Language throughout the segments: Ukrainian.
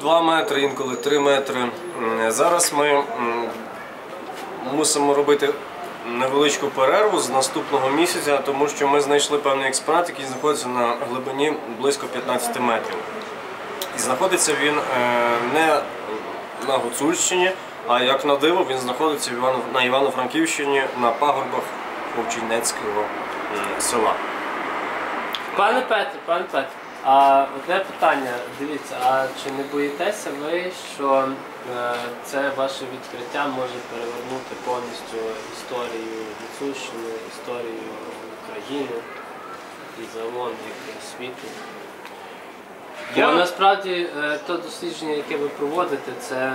2 метри, інколи 3 метри. Зараз ми мусимо робити невеличку перерву з наступного місяця, тому що ми знайшли певний експонат, який знаходиться на глибині близько 15 метрів. І знаходиться він е, не на Гуцульщині, а як на диво, він знаходиться на Івано-Франківщині на пагорбах Вовчинецького села. Пане Петре, пане Петре, а одне питання, дивіться, а чи не боїтеся ви, що е, це ваше відкриття може перевернути повністю історію Гуцульщини, історію України і загалом як світу? Бо насправді е, то дослідження, яке ви проводите, це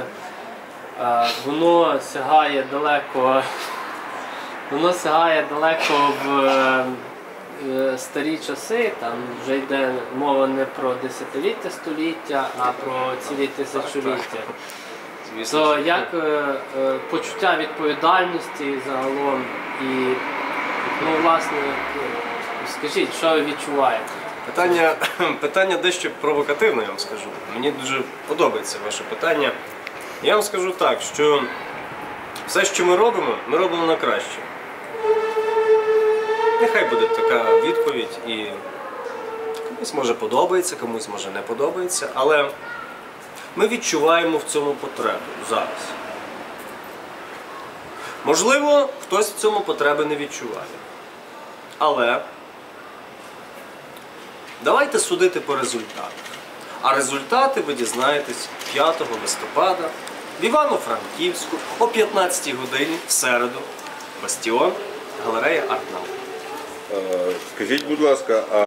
е, воно сягає далеко, воно сягає далеко в е, старі часи, там вже йде мова не про десятиліття століття, а про цілі тисячоліття. То як е, е, почуття відповідальності загалом і ну власне е, скажіть, що ви відчуваєте? Питання, питання дещо провокативне, я вам скажу. Мені дуже подобається ваше питання. Я вам скажу так, що все, що ми робимо, ми робимо на краще. Нехай буде така відповідь і комусь може подобається, комусь може не подобається, але ми відчуваємо в цьому потребу зараз. Можливо, хтось в цьому потреби не відчуває. Але Давайте судити по результатах. А результати ви дізнаєтесь 5 листопада в Івано-Франківську о 15 годині в середу. Бастіон, галерея Артнау. Е, Скажіть, будь ласка, а